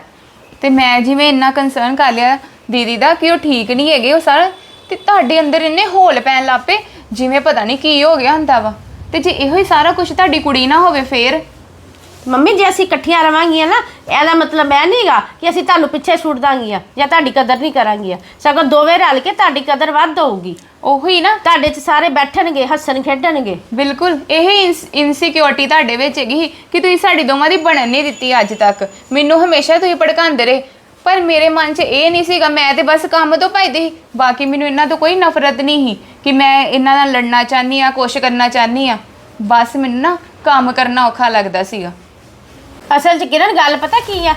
ਤੇ ਮੈਂ ਜਿਵੇਂ ਇੰਨਾ ਕੰਸਰਨ ਕਰ ਲਿਆ ਦੀਦੀ ਦਾ ਕਿ ਉਹ ਠੀਕ ਨਹੀਂ ਹੈਗੇ ਉਹ ਸਾਰਾ ਤੇ ਤੁਹਾਡੇ ਅੰਦਰ ਇੰਨੇ ਹੋਲ ਪੈਣ ਲੱਪੇ ਜਿਵੇਂ ਪਤਾ ਨਹੀਂ ਕੀ ਹੋ ਗਿਆ ਹੁੰਦਾ ਵਾ। ਤੇ ਜੇ ਇਹੋ ਹੀ ਸਾਰਾ ਕੁਝ ਤੁਹਾਡੀ ਕੁੜੀ ਨਾ ਹੋਵੇ ਫੇਰ? ਮੰਮੀ ਜੇ ਅਸੀਂ ਇਕੱਠੀਆਂ ਰਵਾਂਗੀਆਂ ਨਾ ਇਹਦਾ ਮਤਲਬ ਇਹ ਨਹੀਂਗਾ ਕਿ ਅਸੀਂ ਤੁਹਾਨੂੰ ਪਿੱਛੇ ਛੁੱਟ ਦਾਂਗੀਆਂ ਜਾਂ ਤੁਹਾਡੀ ਕਦਰ ਨਹੀਂ ਕਰਾਂਗੀਆਂ। ਸਗੋਂ ਦੋਵੇਂ ਰਲ ਕੇ ਤੁਹਾਡੀ ਕਦਰ ਵੱਧ ਹੋਊਗੀ। ਉਹੀ ਨਾ। ਤੁਹਾਡੇ 'ਚ ਸਾਰੇ ਬੈਠਣਗੇ ਹੱਸਣ ਖੇਡਣਗੇ। ਬਿਲਕੁਲ ਇਹ ਇਨਸਿਕਿਉਰਿਟੀ ਤੁਹਾਡੇ ਵਿੱਚ ਹੈਗੀ ਕਿ ਤੁਸੀਂ ਸਾਡੀ ਦੋਵਾਂ ਦੀ ਬਣਨ ਨਹੀਂ ਦਿੱਤੀ ਅੱਜ ਤੱਕ। ਮੈਨੂੰ ਹਮੇਸ਼ਾ ਤੁਸੀਂ ਭੜਕਾਉਂਦੇ ਰਹੇ ਪਰ ਮੇਰੇ ਮਨ 'ਚ ਇਹ ਨਹੀਂ ਸੀਗਾ ਮੈਂ ਤੇ ਬਸ ਕੰਮ ਤੋਂ ਭੱਜਦੀ ਸੀ। ਬਾਕੀ ਮੈਨੂੰ ਇਹਨਾਂ ਤੋਂ ਕੋਈ ਨਫ਼ਰਤ ਨਹੀਂ ਸੀ ਕਿ ਮੈਂ ਇਹਨਾਂ ਨਾਲ ਲੜਨਾ ਚਾਹਨੀ ਆ ਕੁਛ ਕਰਨਾ ਚਾਹਨੀ ਆ ਬਸ ਮੈਨੂੰ ਨਾ ਕੰਮ ਕਰਨਾ ਔਖਾ ਲੱਗਦਾ ਸੀਗਾ। ਅਸਲ 'ਚ ਕਿਰਨ ਗੱਲ ਪਤਾ ਕੀ ਆ?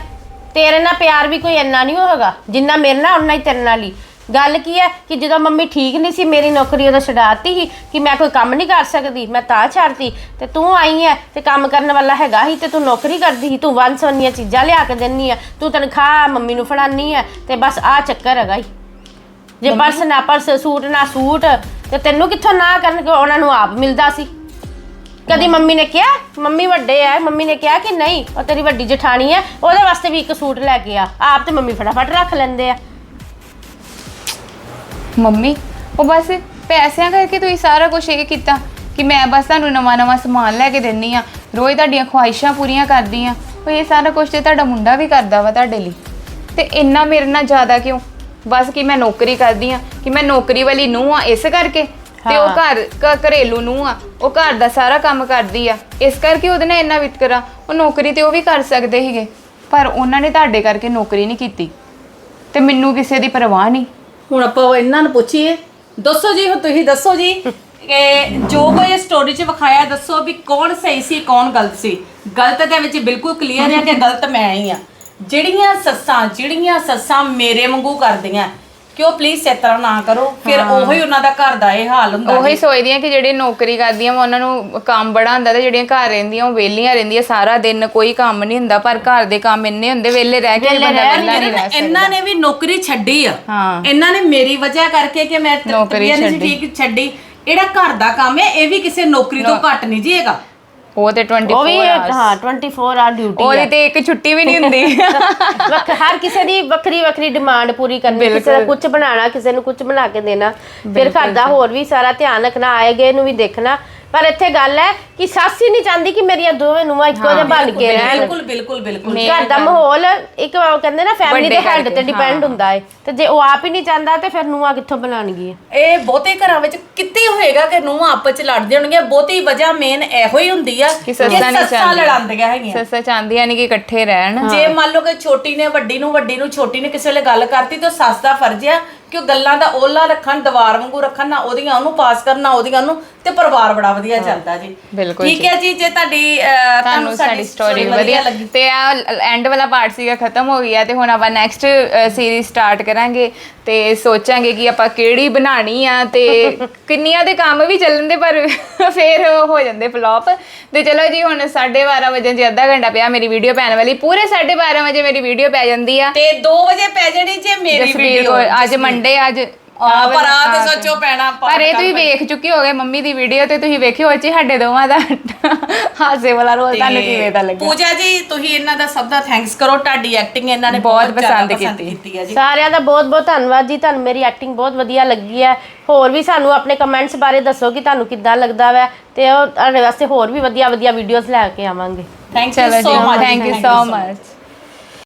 ਤੇਰੇ ਨਾਲ ਪਿਆਰ ਵੀ ਕੋਈ ਇੰਨਾ ਨਹੀਂ ਹੋਗਾ ਜਿੰਨਾ ਮੇਰੇ ਨਾਲ ਉਨਾ ਹੀ ਤੇਰੇ ਨਾਲ ਹੀ। ਗੱਲ ਕੀ ਹੈ ਕਿ ਜਦੋਂ ਮੰਮੀ ਠੀਕ ਨਹੀਂ ਸੀ ਮੇਰੀ ਨੌਕਰੀ ਉਹਦਾ ਛਡਾਤੀ ਸੀ ਕਿ ਮੈਂ ਕੋਈ ਕੰਮ ਨਹੀਂ ਕਰ ਸਕਦੀ ਮੈਂ ਤਾਂ ਛੱਡਤੀ। ਤੇ ਤੂੰ ਆਈ ਹੈ ਤੇ ਕੰਮ ਕਰਨ ਵਾਲਾ ਹੈਗਾ ਸੀ ਤੇ ਤੂੰ ਨੌਕਰੀ ਕਰਦੀ ਸੀ ਤੂੰ ਵੰਨ ਸਵੰਨੀਆਂ ਚੀਜ਼ਾਂ ਲਿਆ ਕੇ ਦਿੰਨੀ ਆ। ਤੂੰ ਤਨਖਾਹ ਮੰਮੀ ਨੂੰ ਫੜਾਨੀ ਆ ਤੇ ਬਸ ਆ ਚੱਕਰ ਹੈਗਾ ਹੀ ਜੇ ਪਰਸ ਨਾ ਪਰਸ ਸੂਟ ਨਾ ਸੂਟ ਤੇ ਤੈਨੂੰ ਕਿੱਥੋਂ ਨਾ ਕਰਨ ਕਿ ਉਹਨਾਂ ਨੂੰ ਆਪ ਮਿਲਦਾ ਸੀ। ਕਦੀ ਮੰਮੀ ਨੇ ਕਿਹਾ, ਮੰਮੀ ਵੱਡੇ ਆ ਮੰਮੀ ਨੇ ਕਿਹਾ ਕਿ ਨਹੀਂ, ਉਹ ਤੇਰੀ ਵੱਡੀ ਜਠਾਣੀ ਹੈ ਉਹਦੇ ਵਾਸਤੇ ਵੀ ਇੱਕ ਸੂਟ ਲੈ ਕੇ ਆ। ਆਪ ਤੇ ਮੰਮੀ ਫਟਾਫਟ ਰੱਖ ਲੈਂਦੇ ਆ। ਮੰਮੀ, ਉਹ ਬਸ ਪੈਸਿਆਂ ਕਰਕੇ ਤੁਸੀਂ ਸਾਰਾ ਕੁਝ ਇਹ ਕੀਤਾ ਕਿ ਮੈਂ ਬਸ ਤੁਹਾਨੂੰ ਨਵਾਂ ਨਵਾਂ ਸਮਾਨ ਲੈ ਕੇ ਦਿੰਨੀ ਆ, ਰੋਜ਼ ਤੁਹਾਡੀਆਂ ਖੁਆਇਸ਼ਾਂ ਪੂਰੀਆਂ ਕਰਦੀ ਆ, ਉਹ ਇਹ ਸਾਰਾ ਕੁਝ ਤੇ ਤੁਹਾਡਾ ਮੁੰਡਾ ਵੀ ਕਰਦਾ ਵਾ ਤੁਹਾਡੇ ਲਈ। ਤੇ ਇੰਨਾ ਮੇਰੇ ਨਾਲ ਜ਼ਿਆਦਾ ਕਿਉਂ? ਬਸ ਕਿ ਮੈਂ ਨੌਕਰੀ ਕਰਦੀ ਆ, ਕਿ ਮੈਂ ਨੌਕਰੀ ਵਾਲੀ ਨੂੰ ਆ ਇਸ ਕਰਕੇ? ਤੇ ਉਹ ਘਰ ਘ- ਘਰੇਲੂ ਨੂੰ ਆ। ਉਹ ਘਰ ਦਾ ਸਾਰਾ ਕੰਮ ਕਰਦੀ ਆ। ਇਸ ਕਰਕੇ ਉਹਦੇ ਨਾਲ ਇੰਨਾ ਵਿਤਕਰਾ। ਉਹ ਨੌਕਰੀ ਤੇ ਉਹ ਵੀ ਕਰ ਸਕਦੇ ਸੀਗੇ। ਪਰ ਉਹਨਾਂ ਨੇ ਤੁਹਾਡੇ ਕਰਕੇ ਨੌਕਰੀ ਨਹੀਂ ਕੀਤੀ। ਤੇ ਮੈਨੂੰ ਕਿਸੇ ਦੀ ਪਰਵਾਹ ਨਹੀਂ। ਹੁਣ ਆਪਾਂ ਇਹਨਾਂ ਨੂੰ ਪੁੱਛੀਏ। ਦੱਸੋ ਜੀ ਹੁਣ ਤੁਸੀਂ ਦੱਸੋ ਜੀ। ਕਿ ਜੋ ਕੋਈ ਸਟੋਰੀ 'ਚ ਵਿਖਾਇਆ ਦੱਸੋ ਵੀ ਕੌਣ ਸਹੀ ਸੀ ਕੌਣ ਗਲਤ ਸੀ। ਗਲਤ ਦੇ ਵਿੱਚ ਬਿਲਕੁਲ ਕਲੀਅਰ ਹੈ ਕਿ ਗਲਤ ਮੈਂ ਹੀ ਆ। ਜਿਹੜੀਆਂ ਸੱਸਾਂ ਜਿਹੜੀਆਂ ਸੱਸਾਂ ਮੇਰੇ ਵਾਂਗੂ ਕਰਦੀਆਂ ਕਿ ਉਹ ਪਲੀਜ਼ ਇਸ ਤਰ੍ਹਾਂ ਨਾ ਕਰੋ? ਫਿਰ ਉਹੀ ਉਹਨਾਂ ਦਾ ਘਰ ਦਾ ਇਹ ਹਾਲ ਹੁੰਦਾ ਉਹੀ ਸੋਚਦੀਆਂ ਕਿ ਜਿਹੜੇ ਨੌਕਰੀ ਕਰਦੀਆਂ ਵਾ ਉਹਨਾਂ ਨੂੰ ਕੰਮ ਬੜਾ ਹੁੰਦਾ ਤੇ ਜਿਹੜੀਆਂ ਘਰ ਰਹਿੰਦੀਆਂ ਉਹ ਵਿਹਲੀਆਂ ਰਹਿੰਦੀਆਂ ਸਾਰਾ ਦਿਨ ਕੋਈ ਕੰਮ ਨਹੀਂ ਹੁੰਦਾ ਪਰ ਘਰ ਦੇ ਕੰਮ ਇੰਨੇ ਹੁੰਦੇ ਵਿਹਲੇ ਰਹਿ ਕੇ ਬੰਦਾ ਵਿਹਲਾ ਨਹੀਂ ਰਹਿ ਸਕਦਾ। ਇਹਨਾਂ ਨੇ ਵੀ ਨੌਕਰੀ ਛੱਡੀ ਆ। ਹਾਂ। ਇਹਨਾਂ ਨੇ ਮੇਰੀ ਵਜ੍ਹਾ ਕਰਕੇ ਕਿ ਮੈਂ ਤ- ਨੌਕਰੀ ਤਬੀਅਤ ਨਹੀਂ ਠੀਕ ਛੱਡੀ। ਇਹੜਾ ਘਰ ਦਾ ਕੰਮ ਹੈ ਇਹ ਵੀ ਕਿਸੇ ਨੌਕਰੀ ਤੋਂ ਘੱਟ ਨਹੀਂ ਜੀ ਹੈਗਾ। ਉਹ ਤੇ 24 ਉਹ ਵੀ hours। ਹਾਂ 24 ਆਰ ਡਿਊਟੀ ਉਹਦੀ ਤੇ ਇੱਕ ਛੁੱਟੀ ਵੀ ਨਹੀਂ ਹੁੰਦੀ। ਵੱਖ ਹਰ ਕਿਸੇ ਦੀ ਵੱਖਰੀ ਵੱਖਰੀ ਡਿਮਾਂਡ ਪੂਰੀ ਕਰਨੀ ਕਿਸੇ ਦਾ ਕੁਝ ਬਣਾਉਣਾ ਕਿਸੇ ਨੂੰ ਕੁਝ ਬਣਾ ਕੇ ਦੇਣਾ। ਫਿਰ ਘਰ ਦਾ ਹੋਰ ਵੀ ਸਾਰਾ ਧਿਆਨ ਰੱਖਣਾ ਆਏ ਗਏ ਨੂੰ ਵੀ ਦੇਖਣਾ। ਪਰ ਇੱਥੇ ਗੱਲ ਹੈ ਕਿ ਸੱਸ ਹੀ ਨਹੀਂ ਚਾਹੁੰਦੀ ਕਿ ਮੇਰੀਆਂ ਦੋਵੇਂ ਨੂੰਹਾਂ ਇੱਕੋ ਜਿਹੇ ਬਣ ਕੇ ਰਹਿਣ। ਬਿਲਕੁਲ ਬਿਲਕੁਲ ਬਿਲਕੁਲ ਘਰ ਦਾ ਮਾਹੌਲ ਇੱਕ ਉਹ ਕਹਿੰਦੇ ਨਾ ਫੈਮਿਲੀ ਦੇ ਹੈਡ ਤੇ ਡਿਪੈਂਡ ਹੁੰਦਾ ਹੈ। ਤੇ ਜੇ ਉਹ ਆਪ ਹੀ ਨਹੀਂ ਚਾਹੁੰਦਾ ਤੇ ਫਿਰ ਨੂੰਹਾਂ ਕਿੱਥੋਂ ਬਣਾਉਣਗੀਆਂ? ਇਹ ਬਹੁਤੇ ਘਰਾਂ ਵਿੱਚ ਕਿਤੇ ਹੋਏਗਾ ਕਿ ਨੂੰ ਆਪਸ ਚ ਲੜਦੇ ਹੋਣਗੇ ਬਹੁਤੀ ਵਜ੍ਹਾ ਮੇਨ ਇਹੋ ਹੀ ਹੁੰਦੀ ਆ ਕਿ ਸੱਸਾਂ ਨਹੀਂ ਸੱਸਾਂ ਚਾਹੁੰਦੀਆਂ। ਲੜਾਂਦੀਆਂ ਹੈਗੀਆਂ। ਸੱਸਾਂ ਚਾਹੁੰਦੀਆਂ ਨਹੀਂ ਕਿ ਇਕੱਠੇ ਰਹਿਣ। ਜੇ ਮੰਨ ਲਓ ਕਿ ਛੋਟੀ ਨੇ ਵੱਡੀ ਨੂੰ ਵੱਡੀ ਨੂੰ ਛੋਟੀ ਨੇ ਕਿਸੇ ਵੇਲੇ ਗੱਲ ਕਰਤੀ ਤਾਂ ਸੱਸ ਦਾ ਫਰਜ਼ ਆ ਕਿ ਉਹ ਗੱਲਾਂ ਦਾ ਓਲਾ ਰੱਖਣ ਦੀਵਾਰ ਵਾਂਗੂ ਰੱਖਣ ਨਾ ਉਹਦੀਆਂ ਉਹਨੂੰ ਪਾਸ ਕਰਨ ਨਾ ਉਹਦੀਆਂ ਉਹਨੂੰ ਤੇ ਪਰਿਵਾਰ ਬੜਾ ਵਧੀਆ ਚੱਲਦਾ ਜੀ। ਬਿਲਕੁਲ ਠੀਕ ਹੈ ਜੀ ਜੇ ਤੁਹਾਡੀ ਅਹ, ਤੁਹਾਨੂੰ ਸਾਡੀ ਸਟੋਰੀ ਵਧੀਆ ਲੱਗੀ। ਤੇ ਆ ਐਂਡ ਵਾਲਾ ਪਾਰਟ ਸੀਗਾ ਖਤਮ ਹੋ ਗਿਆ ਤੇ ਹੁਣ ਆਪਾਂ ਨੈਕਸਟ ਸੀਰੀਜ਼ ਸਟਾਰਟ ਕਰਾਂਗੇ ਤੇ ਸੋਚਾਂਗੇ ਕਿ ਆਪਾਂ ਕਿਹੜੀ ਬਣਾਣੀ ਆ ਤੇ ਕਿੰਨੀਆਂ ਦੇ ਕੰਮ ਵੀ ਚੱਲਣ ਦੇ ਪਰ ਫੇਰ ਹੋ ਜਾਂਦੇ ਫਲॉप ਤੇ ਚਲੋ ਜੀ ਹੁਣ 12:30 ਵਜੇ ਜੇ ਅੱਧਾ ਘੰਟਾ ਪਿਆ ਮੇਰੀ ਵੀਡੀਓ ਪੈਣ ਵਾਲੀ ਪੂਰੇ 12:30 ਵਜੇ ਮੇਰੀ ਵੀਡੀਓ ਪੈ ਜਾਂਦੀ ਆ। ਤੇ 2 ਵਜੇ ਪੈ ਜਾਣੀ ਜੇ ਮੇਰੀ ਜਸਵੀਰ ਵੀਡੀਓ ਕੋਲ ਅੱਜ ਮੰਡੇ ਅੱਜ ਆ ਪਰ ਆ ਤੇ ਸੋਚੋ ਪੈਣਾ ਪਰ ਇਹ ਤੁਸੀਂ ਵੇਖ ਚੁੱਕੇ ਹੋਗੇ ਮੰਮੀ ਦੀ ਵੀਡੀਓ ਤੇ ਤੁਸੀਂ ਵੇਖਿਓ ਅੱਜ ਸਾਡੇ ਦੋਵਾਂ ਦਾ ਹਾਸੇ ਵਾਲਾ ਰੋਲ ਤੁਹਾਨੂੰ ਕਿਵੇਂ ਦਾ ਲੱਗਿਆ? ਪੂਜਾ ਜੀ ਤੁਸੀਂ ਇਹਨਾਂ ਦਾ ਸਭ ਦਾ ਥੈਂਕਸ ਕਰੋ ਤੁਹਾਡੀ ਐਕਟਿੰਗ ਇਹਨਾਂ ਨੇ ਬਹੁਤ ਪਸੰਦ ਕੀਤੀ। ਹੈ ਜੀ। ਸਾਰਿਆਂ ਦਾ ਬਹੁਤ ਬਹੁਤ ਧੰਨਵਾਦ ਜੀ ਤੁਹਾਨੂੰ ਮੇਰੀ ਐਕਟਿੰਗ ਬਹੁਤ ਵਧੀਆ ਲੱਗੀ ਹੈ। ਹੋਰ ਵੀ ਸਾਨੂੰ ਆਪਣੇ ਕਮੈਂਟਸ ਬਾਰੇ ਦੱਸੋ ਕਿ ਤੁਹਾਨੂੰ ਕਿੱਦਾਂ ਲੱਗਦਾ ਵੈ ਤੇ ਉਹ ਤੁਹਾਡੇ ਵਾਸਤੇ ਹੋਰ ਵੀ ਵਧੀਆ ਵਧੀਆ ਵੀਡੀਓਜ਼ ਲੈ ਕੇ ਆਵਾਂਗੇ। Thank you so much thank you so much